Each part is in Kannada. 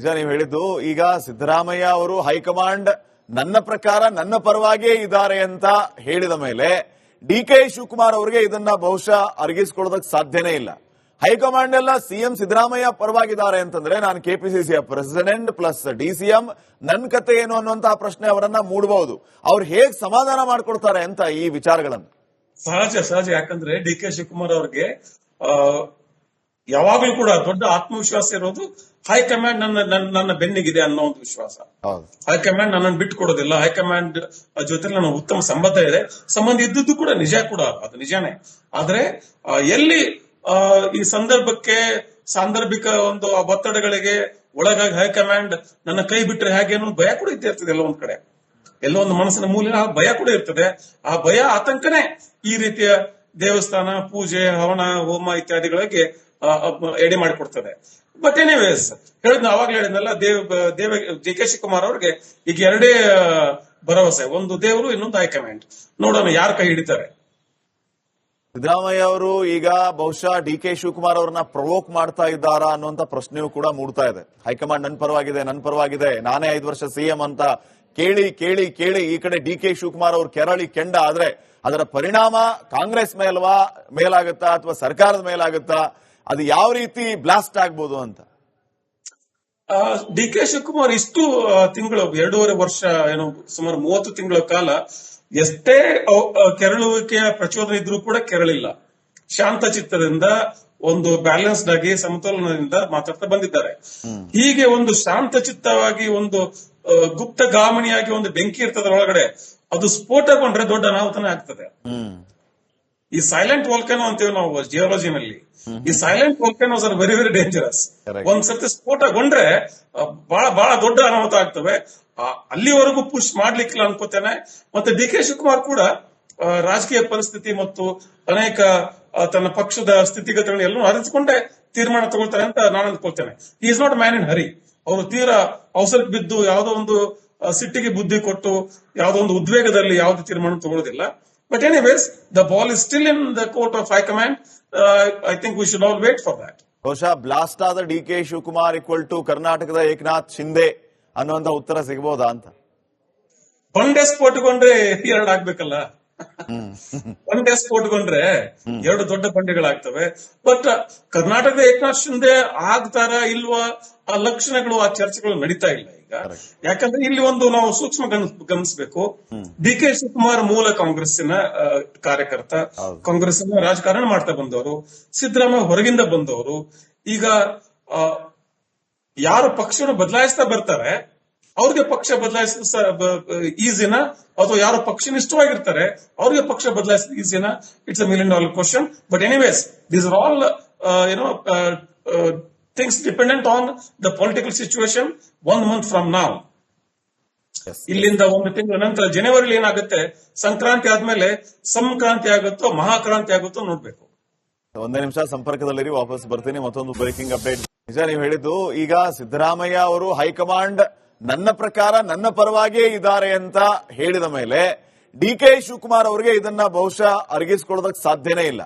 ನಿಜ ನೀವು ಹೇಳಿದ್ದು, ಈಗ ಸಿದ್ದರಾಮಯ್ಯ ಅವರು ಹೈಕಮಾಂಡ್ ನನ್ನ ಪ್ರಕಾರ ನನ್ನ ಪರವಾಗಿಯೇ ಇದ್ದಾರೆ ಅಂತ ಹೇಳಿದ ಮೇಲೆ ಡಿ ಕೆ ಶಿವಕುಮಾರ್ ಅವರಿಗೆ ಇದನ್ನ ಬಹುಶಃ ಅರಗಿಸ್ಕೊಳ್ಳೋದಕ್ಕೆ ಸಾಧ್ಯನೇ ಇಲ್ಲ. ಹೈಕಮಾಂಡ್ ಎಲ್ಲ ಸಿಎಂ ಸಿದ್ದರಾಮಯ್ಯ ಪರವಾಗಿದ್ದಾರೆ ಅಂತಂದ್ರೆ ನಾನು ಕೆಪಿಸಿಸಿಯ ಪ್ರೆಸಿಡೆಂಟ್ ಪ್ಲಸ್ ಡಿ ಸಿಎಂ ನನ್ನ ಕತೆ ಏನು ಅನ್ನುವಂತಹ ಪ್ರಶ್ನೆ ಅವರನ್ನ ಮೂಡಬಹುದು ಅವ್ರು ಹೇಗ್ ಸಮಾಧಾನ ಮಾಡ್ಕೊಡ್ತಾರೆ ಅಂತ ಈ ವಿಚಾರಗಳನ್ನು? ಸಹಜ ಸಹಜ. ಯಾಕಂದ್ರೆ ಡಿ ಕೆ ಶಿವಕುಮಾರ್ ಅವ್ರಿಗೆ ಯಾವಾಗ್ಲೂ ಕೂಡ ದೊಡ್ಡ ಆತ್ಮವಿಶ್ವಾಸ ಇರೋದು ಹೈಕಮಾಂಡ್ ನನ್ನ ನನ್ನ- ಬೆನ್ನಿಗಿದೆ ಅನ್ನೋ ಒಂದು ವಿಶ್ವಾಸ. ಹೈಕಮಾಂಡ್ ನನ್ನನ್ನು ಬಿಟ್ಟು ಕೊಡೋದಿಲ್ಲ. ಹೈಕಮಾಂಡ್ ಜೊತೆ ನನ್ನ ಉತ್ತಮ ಸಂಬಂಧ ಇದೆ. ಸಂಬಂಧ ಇದ್ದದ್ದು ಕೂಡ ನಿಜ ಕೂಡ ಅದು ನಿಜಾನೇ. ಆದ್ರೆ ಎಲ್ಲಿ ಈ ಸಂದರ್ಭಕ್ಕೆ ಸಾಂದರ್ಭಿಕ ಒಂದು ಒತ್ತಡಗಳಿಗೆ ಒಳಗಾಗಿ ಹೈಕಮಾಂಡ್ ನನ್ನ ಕೈ ಬಿಟ್ರೆ ಹೇಗೆ ಅನ್ನೋ ಭಯ ಕೂಡ ಇದ್ದೇ ಇರ್ತದೆ ಎಲ್ಲೋ ಒಂದ್ ಕಡೆ. ಎಲ್ಲೋ ಒಂದು ಮನಸ್ಸಿನ ಮೂಲಿನ ಆ ಭಯ ಕೂಡ ಇರ್ತದೆ. ಆ ಭಯ ಆತಂಕನೇ ಈ ರೀತಿಯ ದೇವಸ್ಥಾನ ಪೂಜೆ ಹವನ ಹೋಮ ಇತ್ಯಾದಿಗಳಿಗೆ ಎಡೆ ಮಾಡಿಕೊಡ್ತದೆ. ಬಟ್ ಎನಿವೇಸ್ ಹೇಳಿದ್ನ ಅವಾಗ್ಲೇ ಹೇಳಿದ್ನಲ್ಲ, ದೇವ್, ದೇವ ಜಿ ಕೆ ಶಿವಕುಮಾರ್ ಅವ್ರಿಗೆ ಈಗ ಎರಡೇ ಭರವಸೆ. ಒಂದು ದೇವರು, ಇನ್ನೊಂದು ಹೈಕಮಾಂಡ್ ನೋಡೋಣ ಯಾರ ಕೈ ಹಿಡಿತಾರೆ. ಸಿದ್ದರಾಮಯ್ಯ ಅವರು ಈಗ ಬಹುಶಃ ಡಿ ಕೆ ಶಿವಕುಮಾರ್ ಅವರನ್ನ ಪ್ರವೋಕ್ ಮಾಡ್ತಾ ಇದ್ದಾರಾ ಅನ್ನುವಂತ ಪ್ರಶ್ನೆಯೂ ಕೂಡ ಮೂಡ್ತಾ ಇದೆ. ಹೈಕಮಾಂಡ್ ನನ್ ಪರವಾಗಿದೆ ನನ್ ಪರವಾಗಿದೆ, ನಾನೇ ಐದು ವರ್ಷ ಸಿಎಂ ಅಂತ ಕೇಳಿ ಕೇಳಿ ಕೇಳಿ ಈ ಕಡೆ ಡಿ ಕೆ ಶಿವಕುಮಾರ್ ಅವರು ಕೆರಳಿ ಕೆಂಡ. ಆದ್ರೆ ಅದರ ಪರಿಣಾಮ ಕಾಂಗ್ರೆಸ್ ಮೇಲ್ವಾ, ಮೇಲಾಗುತ್ತಾ ಅಥವಾ ಸರ್ಕಾರದ ಮೇಲಾಗುತ್ತಾ? ಅದು ಯಾವ ರೀತಿ ಬ್ಲಾಸ್ಟ್ ಆಗ್ಬೋದು ಅಂತ? ಡಿ ಕೆ ಶಿವಕುಮಾರ್ ಇಷ್ಟು ತಿಂಗಳು ಎರಡೂವರೆ ವರ್ಷ ಏನು ಸುಮಾರು ಮೂವತ್ತು ತಿಂಗಳ ಕಾಲ ಎಷ್ಟೇ ಕೆರಳುವಿಕೆಯ ಪ್ರಚೋದನೆ ಇದ್ರೂ ಕೂಡ ಕೆರಳಿಲ್ಲ. ಶಾಂತ ಚಿತ್ತದಿಂದ ಒಂದು ಬ್ಯಾಲೆನ್ಸ್ಡ್ ಆಗಿ ಸಮತೋಲನದಿಂದ ಮಾತಾಡ್ತಾ ಬಂದಿದ್ದಾರೆ. ಹೀಗೆ ಒಂದು ಶಾಂತ ಚಿತ್ತವಾಗಿ ಒಂದು ಗುಪ್ತ ಗಾಮಣಿಯಾಗಿ ಒಂದು ಬೆಂಕಿ ಇರ್ತದ ಒಳಗಡೆ ಅದು ಸ್ಫೋಟಗೊಂಡ್ರೆ ದೊಡ್ಡ ಅನಾಹುತನೇ ಆಗ್ತದೆ. ಈ ಸೈಲೆಂಟ್ ವೋಲ್ಕನೋ ಅಂತೀವಿ ನಾವು ಜಿಯೋಲಜಿನಲ್ಲಿ ಈ silent volcanoes are very very dangerous. ಒಂದ್ ಸರ್ತಿ ಸ್ಫೋಟಗೊಂಡ್ರೆ ಬಹಳ ಬಹಳ ದೊಡ್ಡ ಅನಾಹುತ ಆಗ್ತವೆ. ಅಲ್ಲಿವರೆಗೂ ಪುಷ್ ಮಾಡ್ಲಿಕ್ಕಿಲ್ಲ ಅನ್ಕೋತೇನೆ. ಮತ್ತೆ ಡಿ ಕೆ ಶಿವಕುಮಾರ್ ಕೂಡ ರಾಜಕೀಯ ಪರಿಸ್ಥಿತಿ ಮತ್ತು ಅನೇಕ ತನ್ನ ಪಕ್ಷದ ಸ್ಥಿತಿಗತಿಗಳನ್ನ ಎಲ್ಲೂ ಅರಿಸಿಕೊಂಡೆ ತೀರ್ಮಾನ ತಗೊಳ್ತಾರೆ ಅಂತ ನಾನು ಅಂದ್ಕೊಳ್ತೇನೆ is not man in hurry ಅವರು ತೀರಾ ಅವಸರಕ್ಕೆ ಬಿದ್ದು ಯಾವುದೋ ಒಂದು ಸಿಟ್ಟಿಗೆ ಬುದ್ಧಿ ಕೊಟ್ಟು ಯಾವುದೋ ಒಂದು ಉದ್ವೇಗದಲ್ಲಿ ಯಾವುದೇ ತೀರ್ಮಾನ ತಗೊಳ್ಳೋದಿಲ್ಲ. But ball the ball is still in the court of high command I think we should all wait for that ಬಹುಶಃ ಬ್ಲಾಸ್ಟ್ ಆದ D K Shivakumar equal to ಕರ್ನಾಟಕದ ಏಕನಾಥ್ ಶಿಂದೆ ಅನ್ನುವಂತ ಉತ್ತರ ಸಿಗಬಹುದಾ ಅಂತ? ಬಂಡೆ ಸ್ಫೋಟಗೊಂಡ್ರೆ ಕೊಟ್ಕೊಂಡ್ರೆ ಸ್ಫೋಟಗೊಂಡ್ರೆ ಎರಡು ದೊಡ್ಡ ಬಂಡೆಗಳಾಗ್ತವೆ. ಬಟ್ ಕರ್ನಾಟಕದ ಏಕನಾಥ್ ಶಿಂದೆ ಆಗ್ತಾರ ಇಲ್ವಾ ಆ ಲಕ್ಷಣಗಳು ಆ ಚರ್ಚೆಗಳು ನಡೀತಾ ಇಲ್ಲ ಈಗ. ಯಾಕಂದ್ರೆ ಇಲ್ಲಿ ಒಂದು ನಾವು ಸೂಕ್ಷ್ಮ ಗಮನ- ಗಮನಿಸಬೇಕು. ಡಿ ಕೆ ಶಿವಕುಮಾರ್ ಮೂಲ ಕಾಂಗ್ರೆಸ್ಸಿನ ಕಾರ್ಯಕರ್ತ. ಕಾಂಗ್ರೆಸ್ಸಿನ ರಾಜಕಾರಣ ಮಾಡ್ತಾ ಬಂದವರು. ಸಿದ್ದರಾಮಯ್ಯ ಹೊರಗಿಂದ ಬಂದವರು. ಈಗ ಯಾರು ಪಕ್ಷನ ಬದಲಾಯಿಸ್ತಾ ಬರ್ತಾರೆ ಅವ್ರಿಗೆ ಪಕ್ಷ ಬದಲಾಯಿಸ ಈಸಿನ ಅಥವಾ ಯಾರು ಪಕ್ಷನಿಷ್ಠವಾಗಿರ್ತಾರೆ ಅವ್ರಿಗೆ ಪಕ್ಷ ಬದಲಾಯಿಸಿದ ಈಸಿನ it's a million dollar question but anyways these are all ಏನೋ things dependent on the political situation one month from now ಇಲ್ಲಿಂದ ಒಂದು ತಿಂಗಳ ನಂತರ ಜನವರಿಲಿ ಏನಾಗುತ್ತೆ? ಸಂಕ್ರಾಂತಿ ಆದ್ಮೇಲೆ ಸಂಕ್ರಾಂತಿ ಆಗುತ್ತೋ ಮಹಾಕ್ರಾಂತಿ ಆಗುತ್ತೋ ನೋಡ್ಬೇಕು. ಒಂದೇ ನಿಮಿಷ ಸಂಪರ್ಕದಲ್ಲಿರಿ ವಾಪಸ್ ಬರ್ತೀನಿ. ಮತ್ತೊಂದು ಬ್ರೇಕಿಂಗ್ ಅಪ್ಡೇಟ್ ನಿಜ ನೀವು ಹೇಳಿದ್ದು ಈಗ ಸಿದ್ದರಾಮಯ್ಯ ಅವರು ಹೈಕಮಾಂಡ್ ನನ್ನ ಪ್ರಕಾರ ನನ್ನ ಪರವಾಗಿಯೇ ಇದ್ದಾರೆ ಅಂತ ಹೇಳಿದ ಮೇಲೆ ಡಿ ಕೆ ಶಿವಕುಮಾರ್ ಅವರಿಗೆ ಇದನ್ನ ಬಹುಶಃ ಅರಗಿಸ್ಕೊಳ್ಳೋದಕ್ಕೆ ಸಾಧ್ಯನೇ ಇಲ್ಲ.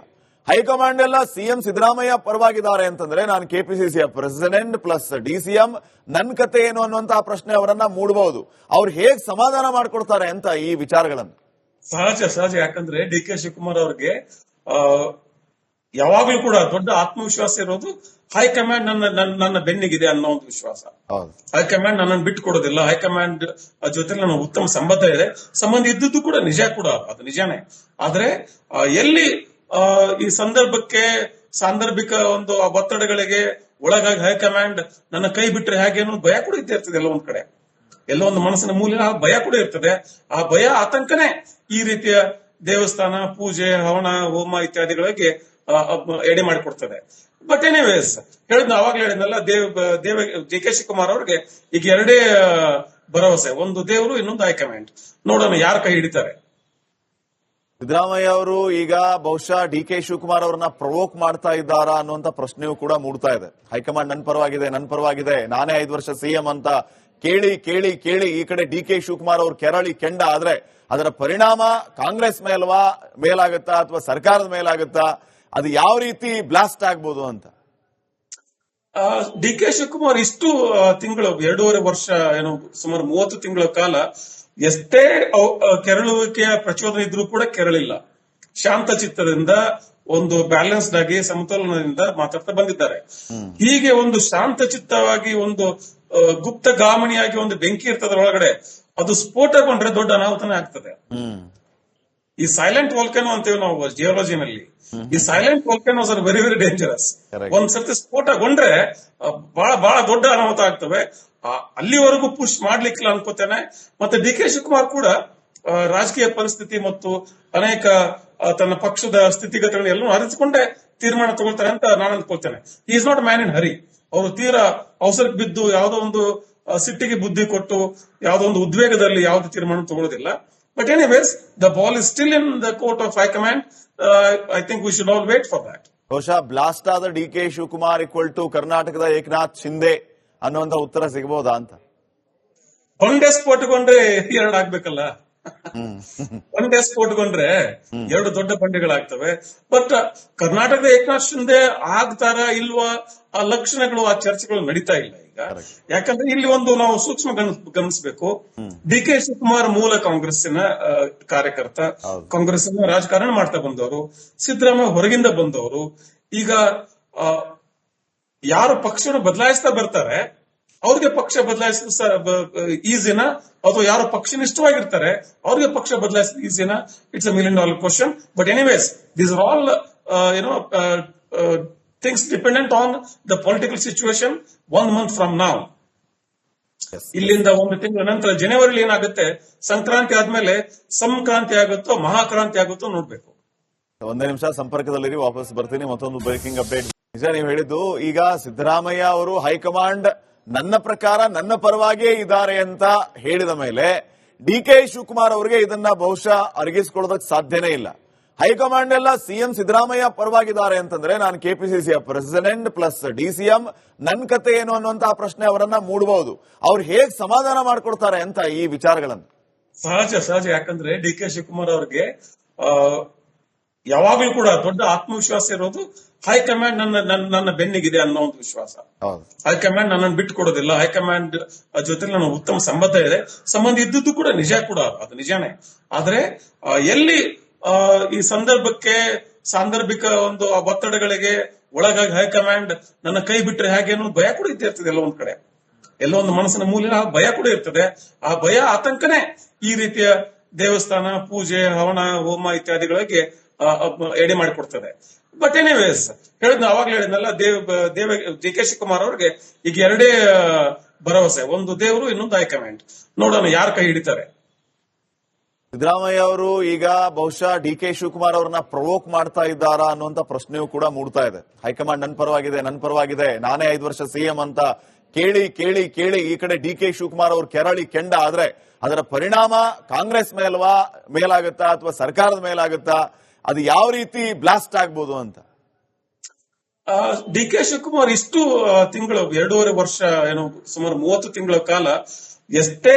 ಹೈಕಮಾಂಡ್ ಎಲ್ಲ ಸಿಎಂ ಸಿದ್ದರಾಮಯ್ಯ ಪರವಾಗಿದ್ದಾರೆ ಅಂತಂದ್ರೆ ನಾನು ಕೆಪಿಸಿಸಿಯ ಪ್ರೆಸಿಡೆಂಟ್ ಪ್ಲಸ್ ಡಿ ಸಿಎಂ ನನ್ನ ಕತೆ ಏನು ಅನ್ನುವಂತಹ ಪ್ರಶ್ನೆ ಅವರನ್ನ ಮೂಡಬಹುದು ಅವ್ರು ಹೇಗ್ ಸಮಾಧಾನ ಮಾಡ್ಕೊಡ್ತಾರೆ ಅಂತ ಈ ವಿಚಾರಗಳನ್ನು? ಸಹಜ ಸಹಜ. ಯಾಕಂದ್ರೆ ಡಿ ಕೆ ಶಿವಕುಮಾರ್ ಅವ್ರಿಗೆ ಯಾವಾಗ್ಲೂ ಕೂಡ ದೊಡ್ಡ ಆತ್ಮವಿಶ್ವಾಸ ಇರೋದು ಹೈಕಮಾಂಡ್ ನನ್ನ ನನ್ನ- ಬೆನ್ನಿಗಿದೆ ಅನ್ನೋ ಒಂದು ವಿಶ್ವಾಸ. ಹೈಕಮಾಂಡ್ ನನ್ನನ್ನು ಬಿಟ್ಟು ಕೊಡೋದಿಲ್ಲ. ಹೈಕಮಾಂಡ್ ಜೊತೆ ನನ್ನ ಉತ್ತಮ ಸಂಬಂಧ ಇದೆ. ಸಂಬಂಧ ಇದ್ದದ್ದು ಕೂಡ ನಿಜ ಕೂಡ ಅದು ನಿಜಾನೇ. ಆದ್ರೆ ಎಲ್ಲಿ ಈ ಸಂದರ್ಭಕ್ಕೆ ಸಾಂದರ್ಭಿಕ ಒಂದು ಒತ್ತಡಗಳಿಗೆ ಒಳಗಾಗಿ ಹೈಕಮಾಂಡ್ ನನ್ನ ಕೈ ಬಿಟ್ರೆ ಹೇಗೆ ಅನ್ನೋ ಭಯ ಕೂಡ ಇದ್ದೇ ಇರ್ತದೆ ಎಲ್ಲ ಒಂದ್ ಕಡೆ. ಎಲ್ಲೋ ಒಂದು ಮನಸ್ಸಿನ ಮೂಲಿನ ಆ ಭಯ ಕೂಡ ಇರ್ತದೆ. ಆ ಭಯ ಆತಂಕನೇ ಈ ರೀತಿಯ ದೇವಸ್ಥಾನ ಪೂಜೆ ಹವನ ಹೋಮ ಇತ್ಯಾದಿಗಳಿಗೆ ಎಡೆ ಮಾಡಿಕೊಡ್ತದೆ. ಬಟ್ ಎನಿವೇಸ್ ಹೇಳಿದ್ ಅವಾಗ್ಲೇ ಹೇಳಿದ್ನಲ್ಲ, ದೇವ್, ದೇವ ಜೆ ಕೆ ಶಿವಕುಮಾರ್ ಅವ್ರಿಗೆ ಈಗ ಎರಡೇ ಭರವಸೆ. ಒಂದು ದೇವರು, ಇನ್ನೊಂದು ಹೈಕಮಾಂಡ್ ನೋಡೋಣ ಯಾರ ಕೈ ಹಿಡಿತಾರೆ. ಸಿದ್ದರಾಮಯ್ಯ ಅವರು ಈಗ ಬಹುಶಃ ಡಿ ಕೆ ಶಿವಕುಮಾರ್ ಅವರನ್ನ ಪ್ರವೋಕ್ ಮಾಡ್ತಾ ಇದ್ದಾರಾ ಅನ್ನುವಂತ ಪ್ರಶ್ನೆಯೂ ಕೂಡ ಮೂಡ್ತಾ ಇದೆ. ಹೈಕಮಾಂಡ್ ನನ್ ಪರವಾಗಿದೆ ನನ್ ಪರವಾಗಿದೆ, ನಾನೇ ಐದು ವರ್ಷ ಸಿಎಂ ಅಂತ ಕೇಳಿ ಕೇಳಿ ಕೇಳಿ ಈ ಕಡೆ ಡಿ ಕೆ ಶಿವಕುಮಾರ್ ಅವರು ಕೆರಳಿ ಕೆಂಡ. ಆದ್ರೆ ಅದರ ಪರಿಣಾಮ ಕಾಂಗ್ರೆಸ್ ಮೇಲ್ವಾ, ಮೇಲಾಗುತ್ತಾ ಅಥವಾ ಸರ್ಕಾರದ ಮೇಲಾಗುತ್ತಾ? ಅದು ಯಾವ ರೀತಿ ಬ್ಲಾಸ್ಟ್ ಆಗ್ಬೋದು ಅಂತ? ಡಿ ಕೆ ಶಿವಕುಮಾರ್ ಇಷ್ಟು ತಿಂಗಳು ಎರಡೂವರೆ ವರ್ಷ ಏನು ಸುಮಾರು ಮೂವತ್ತು ತಿಂಗಳ ಕಾಲ ಎಷ್ಟೇ ಕೆರಳುವಿಕೆಯ ಪ್ರಚೋದನೆ ಇದ್ರೂ ಕೂಡ ಕೆರಳಿಲ್ಲ. ಶಾಂತ ಚಿತ್ತದಿಂದ ಒಂದು ಬ್ಯಾಲೆನ್ಸ್ಡ್ ಆಗಿ ಸಮತೋಲನದಿಂದ ಮಾತಾಡ್ತಾ ಬಂದಿದ್ದಾರೆ. ಹೀಗೆ ಒಂದು ಶಾಂತ ಚಿತ್ತವಾಗಿ ಒಂದು ಗುಪ್ತ ಗಾಮಣಿಯಾಗಿ ಒಂದು ಬೆಂಕಿ ಇರ್ತದ ಒಳಗಡೆ ಅದು ಸ್ಫೋಟಗೊಂಡ್ರೆ ದೊಡ್ಡ ಅನಾಹುತನೇ ಆಗ್ತದೆ. ಈ ಸೈಲೆಂಟ್ ವೋಲ್ಕೆನೋ ಅಂತೀವಿ ನಾವು ಜಿಯೋಲಜಿನಲ್ಲಿ ಈ silent volcanoes are very very dangerous ಒಂದ್ಸರ್ತಿ ಒಂದ್ ಸರ್ತಿ ಸ್ಫೋಟಗೊಂಡ್ರೆ ಬಹಳ ಬಹಳ ದೊಡ್ಡ ಅನಾಹುತ ಆಗ್ತವೆ. ಅಲ್ಲಿವರೆಗೂ ಪುಷ್ ಮಾಡ್ಲಿಕ್ಕಿಲ್ಲ ಅನ್ಕೋತೇನೆ. ಮತ್ತೆ ಡಿ ಕೆ ಶಿವಕುಮಾರ್ ಕೂಡ ರಾಜಕೀಯ ಪರಿಸ್ಥಿತಿ ಮತ್ತು ಅನೇಕ ತನ್ನ ಪಕ್ಷದ ಸ್ಥಿತಿಗತಿಗಳನ್ನ ಎಲ್ಲೂ ಅರಿತುಕೊಂಡೇ ತೀರ್ಮಾನ ತಗೊಳ್ತಾರೆ ಅಂತ ನಾನು ಅನ್ಕೊಳ್ತೇನೆ is not man in hurry ಅವರು ತೀರಾ ಅವಸರಕ್ಕೆ ಬಿದ್ದು ಯಾವುದೋ ಒಂದು ಸಿಟ್ಟಿಗೆ ಬುದ್ಧಿ ಕೊಟ್ಟು ಯಾವುದೋ ಒಂದು ಉದ್ವೇಗದಲ್ಲಿ ಯಾವುದೇ ತೀರ್ಮಾನ ತಗೊಳ್ಳೋದಿಲ್ಲ but anyways the ball is still in the court of high command I think we should all wait for that ಬಹುಶಃ ಬ್ಲಾಸ್ಟ್ ಆದ D K Shivakumar equal to ಕರ್ನಾಟಕದ ಏಕನಾಥ್ ಶಿಂದೆ ಅನ್ನುವಂತ ಉತ್ತರ ಸಿಗಬಹುದಾ ಅಂತ? ಒಂದೇ ಸ್ಫೋಟಗೊಂಡ್ರೆ ಎರಡು ಆಗ್ಬೇಕಲ್ಲ? ಒಂದೇ ಸ್ಫೋಟಗೊಂಡ್ರೆ ಎರಡು ದೊಡ್ಡ ಬಂಡೆಗಳಾಗ್ತವೆ. ಬಟ್ ಕರ್ನಾಟಕದ ಏಕನಾಥ್ ಶಿಂದೆ ಆಗ್ತಾರ ಇಲ್ವಾ? ಆ ಲಕ್ಷಣಗಳು ಆ ಚರ್ಚೆಗಳು ನಡೀತಾ ಇಲ್ಲ. ಯಾಕಂದ್ರೆ ಇಲ್ಲಿ ಒಂದು ನಾವು ಸೂಕ್ಷ್ಮ ಗಮನ- ಗಮನಿಸಬೇಕು. ಡಿ ಕೆ ಶಿವಕುಮಾರ್ ಮೂಲ ಕಾಂಗ್ರೆಸ್ಸಿನ ಕಾರ್ಯಕರ್ತ. ಕಾಂಗ್ರೆಸ್ ಕಾಂಗ್ರೆಸ್ಸಿನ ರಾಜಕಾರಣ ಮಾಡ್ತಾ ಬಂದವರು. ಸಿದ್ದರಾಮಯ್ಯ ಹೊರಗಿಂದ ಬಂದವರು. ಈಗ ಯಾರು ಪಕ್ಷವನ್ನು ಬದಲಾಯಿಸ್ತಾ ಬರ್ತಾರೆ ಅವ್ರಿಗೆ ಪಕ್ಷ ಬದಲಾಯಿಸ ಈಸಿನ ಅಥವಾ ಯಾರು ಪಕ್ಷನಿಷ್ಠವಾಗಿರ್ತಾರೆ ಅವ್ರಿಗೆ ಪಕ್ಷ ಬದಲಾಯಿಸಿದ ಈಸಿನ it's a million dollar question but anyways these are all you know things dependent on the political situation one month from now. ಇಲ್ಲಿಂದ ಒಂದು ತಿಂಗಳ ನಂತರ ಜನವರಿಲಿ ಏನಾಗುತ್ತೆ? ಸಂಕ್ರಾಂತಿ ಆದ್ಮೇಲೆ ಸಂಕ್ರಾಂತಿ ಆಗುತ್ತೋ ಮಹಾಕ್ರಾಂತಿ ಆಗುತ್ತೋ ನೋಡ್ಬೇಕು. ಒಂದೇ ನಿಮಿಷ ಸಂಪರ್ಕದಲ್ಲಿ ವಾಪಸ್ ಬರ್ತೀನಿ. ಮತ್ತೊಂದು ಬ್ರೇಕಿಂಗ್ ಅಪ್ಡೇಟ್ ನಿಜ ನೀವು ಹೇಳಿದ್ದು ಈಗ ಸಿದ್ದರಾಮಯ್ಯ ಅವರು ಹೈಕಮಾಂಡ್ ನನ್ನ ಪ್ರಕಾರ ನನ್ನ ಪರವಾಗಿಯೇ ಇದ್ದಾರೆ ಅಂತ ಹೇಳಿದ ಮೇಲೆ ಡಿ ಕೆ ಶಿವಕುಮಾರ್ ಅವರಿಗೆ ಇದನ್ನ ಬಹುಶಃ ಅರಗಿಸಿಕೊಳ್ಳೋದಕ್ಕೆ ಸಾಧ್ಯನೇ ಇಲ್ಲ. ಹೈಕಮಾಂಡ್ ಎಲ್ಲ ಸಿಎಂ ಸಿದ್ದರಾಮಯ್ಯ ಪರವಾಗಿದ್ದಾರೆ ಅಂತಂದ್ರೆ ನಾನು ಕೆಪಿಸಿಸಿಯ ಪ್ರೆಸಿಡೆಂಟ್ ಪ್ಲಸ್ ಡಿಸಿಎಂ ನನ್ನ ಕತೆ ಏನು ಅನ್ನುವಂತಹ ಪ್ರಶ್ನೆ ಅವರನ್ನ ಮೂಡಬಹುದು. ಅವ್ರು ಹೇಗ್ ಸಮಾಧಾನ ಮಾಡ್ಕೊಡ್ತಾರೆ ಅಂತ ಈ ವಿಚಾರಗಳನ್ನು? ಸಹಜ ಸಹಜ. ಯಾಕಂದ್ರೆ ಡಿ ಕೆ ಶಿವಕುಮಾರ್ ಅವ್ರಿಗೆ ಯಾವಾಗ್ಲೂ ಕೂಡ ದೊಡ್ಡ ಆತ್ಮವಿಶ್ವಾಸ ಇರೋದು ಹೈಕಮಾಂಡ್ ನನ್ನ ನನ್ನ ನನ್ನ ಬೆನ್ನಿಗಿದೆ ಅನ್ನೋ ಒಂದು ವಿಶ್ವಾಸ. ಹೈಕಮಾಂಡ್ ನನ್ನನ್ನು ಬಿಟ್ಟು ಕೊಡೋದಿಲ್ಲ. ಹೈಕಮಾಂಡ್ ಜೊತೆ ನನ್ನ ಉತ್ತಮ ಸಂಬಂಧ ಇದೆ. ಸಂಬಂಧ ಇದ್ದದ್ದು ಕೂಡ ನಿಜ ಕೂಡ ಅದು ನಿಜಾನೇ. ಆದ್ರೆ ಎಲ್ಲಿ ಈ ಸಂದರ್ಭಕ್ಕೆ ಸಾಂದರ್ಭಿಕ ಒಂದು ಒತ್ತಡಗಳಿಗೆ ಒಳಗಾಗಿ ಹೈಕಮಾಂಡ್ ನನ್ನ ಕೈ ಬಿಟ್ರೆ ಹೇಗೆ ಭಯ ಕೂಡ ಇದ್ದೇ ಇರ್ತದೆ ಎಲ್ಲ ಕಡೆ. ಎಲ್ಲೋ ಒಂದು ಮನಸ್ಸಿನ ಮೂಲಿನ ಆ ಭಯ ಕೂಡ ಇರ್ತದೆ. ಆ ಭಯ ಆತಂಕನೇ ಈ ರೀತಿಯ ದೇವಸ್ಥಾನ, ಪೂಜೆ, ಹವನ, ಹೋಮ ಇತ್ಯಾದಿಗಳಿಗೆ ಎಡೆ ಮಾಡಿಕೊಡ್ತದೆ. ಬಟ್ ಎನಿವೇಸ್ ಹೇಳಿದ್ನ ಅವಾಗ್ಲೇ ಹೇಳಿದ್ನಲ್ಲ, ದೇವ್, ದೇವ, ಡಿ ಕೆ ಶಿವಕುಮಾರ್ ಅವ್ರಿಗೆ ಈಗ ಎರಡೇ ಭರವಸೆ. ಒಂದು ದೇವರು, ಇನ್ನೊಂದು ಹೈಕಮಾಂಡ್ ನೋಡೋಣ ಯಾರ ಕೈ ಹಿಡಿತಾರೆ. ಸಿದ್ದರಾಮಯ್ಯ ಅವರು ಈಗ ಬಹುಶಃ ಡಿ ಕೆ ಶಿವಕುಮಾರ್ ಅವರನ್ನ ಪ್ರವೋಕ್ ಮಾಡ್ತಾ ಇದ್ದಾರಾ ಅನ್ನುವಂತ ಪ್ರಶ್ನೆಯೂ ಕೂಡ ಮೂಡ್ತಾ ಇದೆ. ಹೈಕಮಾಂಡ್ ನನ್ ಪರವಾಗಿದೆ ನನ್ ಪರವಾಗಿದೆ, ನಾನೇ ಐದು ವರ್ಷ ಸಿಎಂ ಅಂತ ಕೇಳಿ ಕೇಳಿ ಕೇಳಿ ಈ ಕಡೆ ಡಿ ಕೆ ಶಿವಕುಮಾರ್ ಅವರು ಕೆರಳಿ ಕೆಂಡ. ಆದ್ರೆ ಅದರ ಪರಿಣಾಮ ಕಾಂಗ್ರೆಸ್ ಮೇಲ್ವಾ, ಮೇಲಾಗುತ್ತಾ ಅಥವಾ ಸರ್ಕಾರದ ಮೇಲಾಗುತ್ತಾ? ಅದು ಯಾವ ರೀತಿ ಬ್ಲಾಸ್ಟ್ ಆಗ್ಬೋದು ಅಂತ? ಡಿ ಕೆ ಶಿವಕುಮಾರ್ ಇಷ್ಟು ತಿಂಗಳು, ಎರಡೂವರೆ ವರ್ಷ, ಏನು, ಸುಮಾರು ಮೂವತ್ತು ತಿಂಗಳ ಕಾಲ ಎಷ್ಟೇ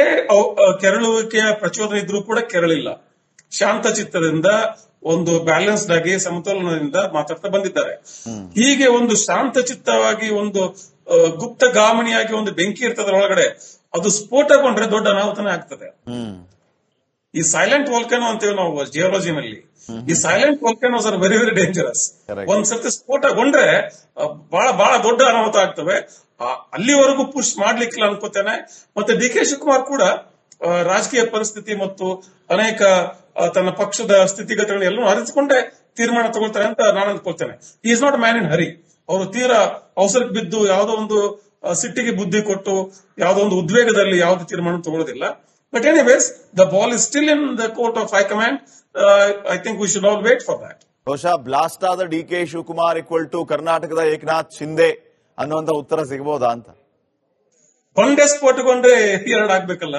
ಕೆರಳುವಿಕೆಯ ಪ್ರಚೋದನೆ ಇದ್ರೂ ಕೂಡ ಕೆರಳಿಲ್ಲ. ಶಾಂತ ಚಿತ್ತದಿಂದ ಒಂದು ಬ್ಯಾಲೆನ್ಸ್ಡ್ ಆಗಿ ಸಮತೋಲನದಿಂದ ಮಾತಾಡ್ತಾ ಬಂದಿದ್ದಾರೆ. ಹೀಗೆ ಒಂದು ಶಾಂತ ಚಿತ್ತವಾಗಿ ಒಂದು ಗುಪ್ತ ಗಾಮಣಿಯಾಗಿ ಒಂದು ಬೆಂಕಿ ಇರ್ತದ್ರ ಒಳಗಡೆ ಅದು ಸ್ಫೋಟಗೊಂಡ್ರೆ ದೊಡ್ಡ ಅನಾಹುತನೇ ಆಗ್ತದೆ. ಈ ಸೈಲೆಂಟ್ ವಾಲ್ಕನೋ ಅಂತೀವಿ ನಾವು ಜಿಯೋಲಜಿನಲ್ಲಿ ಈ silent volcanoes are very very dangerous ಒಂದ್ಸರ್ತಿ ಒಂದ್ ಸರ್ತಿ ಸ್ಫೋಟಗೊಂಡ್ರೆ ಬಹಳ ಬಹಳ ದೊಡ್ಡ ಅನಾಹುತ ಆಗ್ತವೆ. ಅಲ್ಲಿವರೆಗೂ ಪುಷ್ ಮಾಡ್ಲಿಕ್ಕಿಲ್ಲ ಅನ್ಕೋತೇನೆ. ಮತ್ತೆ ಡಿ ಕೆ ಶಿವಕುಮಾರ್ ಕೂಡ ರಾಜಕೀಯ ಪರಿಸ್ಥಿತಿ ಮತ್ತು ಅನೇಕ ತನ್ನ ಪಕ್ಷದ ಸ್ಥಿತಿಗತಿಗಳನ್ನ ಎಲ್ಲೂ ಅರಿತುಕೊಂಡೇ ತೀರ್ಮಾನ ತಗೊಳ್ತಾರೆ ಅಂತ ನಾನು ಅನ್ಕೊಳ್ತೇನೆ is not man in hurry ಅವರು ತೀರಾ ಅವಸರಕ್ಕೆ ಬಿದ್ದು ಯಾವುದೋ ಒಂದು ಸಿಟ್ಟಿಗೆ ಬುದ್ಧಿ ಕೊಟ್ಟು ಯಾವುದೋ ಒಂದು ಉದ್ವೇಗದಲ್ಲಿ ಯಾವುದೇ ತೀರ್ಮಾನ ತಗೊಳ್ಳೋದಿಲ್ಲ. But anyways the ball is still in the court of high command I think we should all wait for that ಬಹುಶಃ ಬ್ಲಾಸ್ಟ್ ಆದ D K Shivakumar equal to ಕರ್ನಾಟಕದ ಏಕನಾಥ್ ಶಿಂದೆ ಅನ್ನುವಂತ ಉತ್ತರ ಸಿಗಬಹುದಾ ಅಂತ. ಒಂದೇ ಸ್ಫೋಟಗೊಂಡ್ರೆ ಎರಡು ಆಗ್ಬೇಕಲ್ಲ.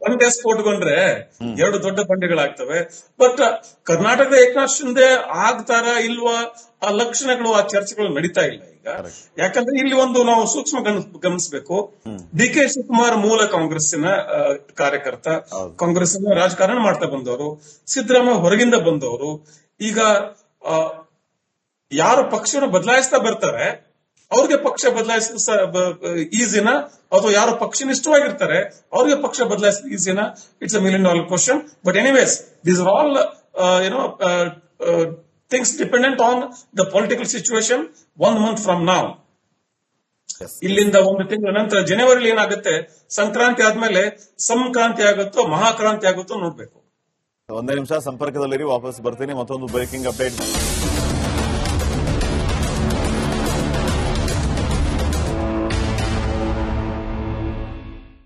ಒಂದೇ ಸ್ಫೋಟಗೊಂಡ್ರೆ ಎರಡು ದೊಡ್ಡ ಬಂಡೆಗಳಾಗ್ತವೆ. ಬಟ್ ಕರ್ನಾಟಕದ ಏಕನಾಥ್ ಶಿಂದೆ ಆಗ್ತಾರ ಇಲ್ವಾ ಆ ಲಕ್ಷಣಗಳು ಆ ಚರ್ಚೆಗಳು ನಡೀತಾ ಇಲ್ಲ ಈಗ. ಯಾಕಂದ್ರೆ ಇಲ್ಲಿ ಒಂದು ನಾವು ಸೂಕ್ಷ್ಮ ಗಮನ- ಗಮನಿಸಬೇಕು. ಡಿ ಕೆ ಶಿವಕುಮಾರ್ ಮೂಲ ಕಾಂಗ್ರೆಸ್ಸಿನ ಕಾರ್ಯಕರ್ತ. ಕಾಂಗ್ರೆಸ್ ಕಾಂಗ್ರೆಸ್ಸಿನ ರಾಜಕಾರಣ ಮಾಡ್ತಾ ಬಂದವರು. ಸಿದ್ದರಾಮಯ್ಯ ಹೊರಗಿಂದ ಬಂದವರು. ಈಗ ಯಾರು ಪಕ್ಷನ ಬದಲಾಯಿಸ್ತಾ ಬರ್ತಾರೆ ಅವ್ರಿಗೆ ಪಕ್ಷ ಬದಲಾಯಿಸ ಈಸಿನ ಅಥವಾ ಯಾರು ಪಕ್ಷನಿಷ್ಠವಾಗಿರ್ತಾರೆ ಅವ್ರಿಗೆ ಪಕ್ಷ ಬದಲಾಯಿಸ ಈಸಿನ it's a million dollar question but anyways these are all YONO things dependent on the political situation one month from now ಇಲ್ಲಿಂದ ಒಂದು ತಿಂಗಳ ನಂತರ ಜನವರಿಲಿ ಏನಾಗುತ್ತೆ? ಸಂಕ್ರಾಂತಿ ಆದ್ಮೇಲೆ ಸಂಕ್ರಾಂತಿ ಆಗುತ್ತೋ ಮಹಾಕ್ರಾಂತಿ ಆಗುತ್ತೋ ನೋಡ್ಬೇಕು. ಒಂದೇ ನಿಮಿಷ ಸಂಪರ್ಕದಲ್ಲಿ ವಾಪಸ್ ಬರ್ತೀನಿ ಮತ್ತೊಂದು ಬ್ರೇಕಿಂಗ್ ಅಪ್ಡೇಟ್